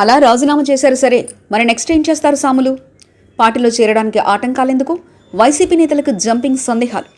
అలా రాజీనామా చేశారు సరే. మరి నెక్స్ట్ ఏం చేస్తారు సాములు? పార్టీలో చేరడానికి ఆటంకాలెందుకు వైసీపీ నేతలకు జంపింగ్ సందేహాలు.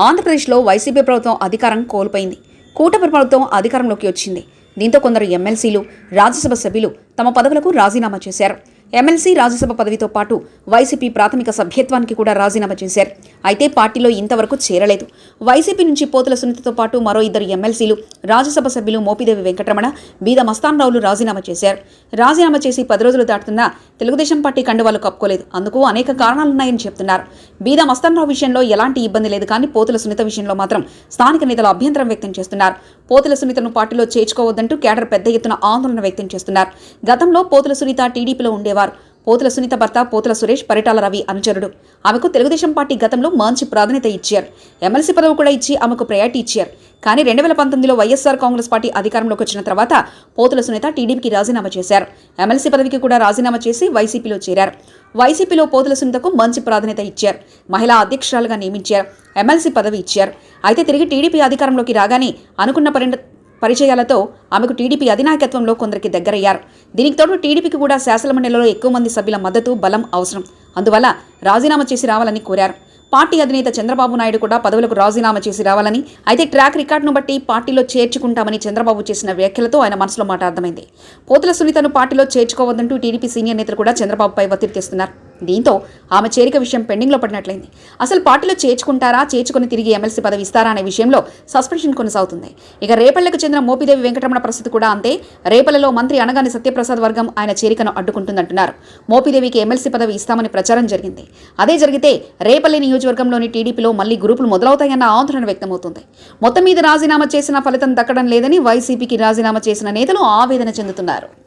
ఆంధ్రప్రదేశ్లో వైసీపీ ప్రభుత్వం అధికారం కోల్పోయింది. కూటమి ప్రభుత్వం అధికారంలోకి వచ్చింది. దీంతో కొందరు ఎమ్మెల్సీలు రాజ్యసభ సభ్యులు తమ పదవులకు రాజీనామా చేశారు. ఎమ్మెల్సీ రాజ్యసభ పదవితో పాటు వైసీపీ ప్రాథమిక సభ్యత్వానికి కూడా రాజీనామా చేశారు. అయితే పార్టీలో ఇంతవరకు చేరలేదు. వైసీపీ నుంచి పోతుల సునీతతో పాటు మరో ఇద్దరు ఎమ్మెల్సీలు రాజ్యసభ సభ్యులు మోపిదేవి వెంకటరమణ బీద మస్తాన్రావులు రాజీనామా చేశారు. రాజీనామా చేసి పది రోజులు దాటుతున్నా తెలుగుదేశం పార్టీ కండువాలు కప్పుకోలేదు. అందుకు అనేక కారణాలున్నాయని చెప్తున్నారు. బీద మస్తాన్రావు విషయంలో ఎలాంటి ఇబ్బంది లేదు కానీ పోతుల సునీత విషయంలో మాత్రం స్థానిక నేతలు అభ్యంతరం వ్యక్తం చేస్తున్నారు. పోతుల సునీతను పార్టీలో చేర్చుకోవద్దంటూ కేడర్ పెద్ద ఎత్తున ఆందోళన వ్యక్తం చేస్తున్నారు. గతంలో పోతుల సునీత టీడీపీలో ఉండేవారు. పోతుల సునీత భర్త పోతుల సురేష్ పరిటాల రవి అనుచరుడు. ఆమెకు తెలుగుదేశం పార్టీ గతంలో మంచి ప్రాధాన్యత ఇచ్చారు. ఎమ్మెల్సీ పదవి కూడా ఇచ్చి ఆమెకు ప్రయారిటీ ఇచ్చారు. కానీ రెండు వేల పంతొమ్మిదిలో వైఎస్ఆర్ కాంగ్రెస్ పార్టీ అధికారంలోకి వచ్చిన తర్వాత పోతుల సునీత టీడీపీకి రాజీనామా చేశారు. ఎమ్మెల్సీ పదవికి కూడా రాజీనామా చేసి వైసీపీలో చేరారు. వైసీపీలో పోతుల సునీతకు మంచి ప్రాధాన్యత ఇచ్చారు. మహిళా అధ్యక్షురాలుగా నియమించారు. ఎమ్మెల్సీ పదవి ఇచ్చారు. అయితే తిరిగి టీడీపీ అధికారంలోకి రాగానే అనుకున్న పరిణ పరిచయాలతో ఆమెకు టీడీపీ అధినాయకత్వంలో కొందరికి దగ్గరయ్యారు. దీనికి తోడు టీడీపీకి కూడా శాసనమండలిలో ఎక్కువ మంది సభ్యుల మద్దతు బలం అవసరం. అందువల్ల రాజీనామా చేసి రావాలని కోరారు. పార్టీ అధినేత చంద్రబాబు నాయుడు కూడా పదవులకు రాజీనామా చేసి రావాలని అయితే ట్రాక్ రికార్డును బట్టి పార్టీలో చేర్చుకుంటామని చంద్రబాబు చేసిన వ్యాఖ్యలతో ఆయన మనసులో మాట అర్థమైంది. పోతుల సునీతను పార్టీలో చేర్చుకోవద్దంటూ టీడీపీ సీనియర్ నేతలు కూడా చంద్రబాబుపై ఒత్తిడి తెస్తున్నారు. దీంతో ఆమె చేరిక విషయం పెండింగ్లో పడినట్లయింది. అసలు పార్టీలో చేర్చుకుంటారా చేర్చుకుని తిరిగి ఎమ్మెల్సీ పదవి ఇస్తారా అనే విషయంలో సస్పెన్షన్ కొనసాగుతుంది. ఇక రేపల్లెకు చెందిన మోపిదేవి వెంకటరమణ పరిస్థితి కూడా అంతే. రేపలలో మంత్రి అనగాని సత్యప్రసాద్ వర్గం ఆయన చేరికను అడ్డుకుంటుందంటున్నారు. మోపిదేవికి ఎమ్మెల్సీ పదవి ఇస్తామని ప్రచారం జరిగింది. అదే జరిగితే రేపల్లి నియోజకవర్గంలోని టీడీపీలో మళ్ళీ గ్రూపులు మొదలవుతాయన్న ఆందోళన వ్యక్తమవుతుంది. మొత్తం మీద రాజీనామా చేసిన ఫలితం దక్కడం లేదని వైసీపీకి రాజీనామా చేసిన నేతలు ఆవేదన చెందుతున్నారు.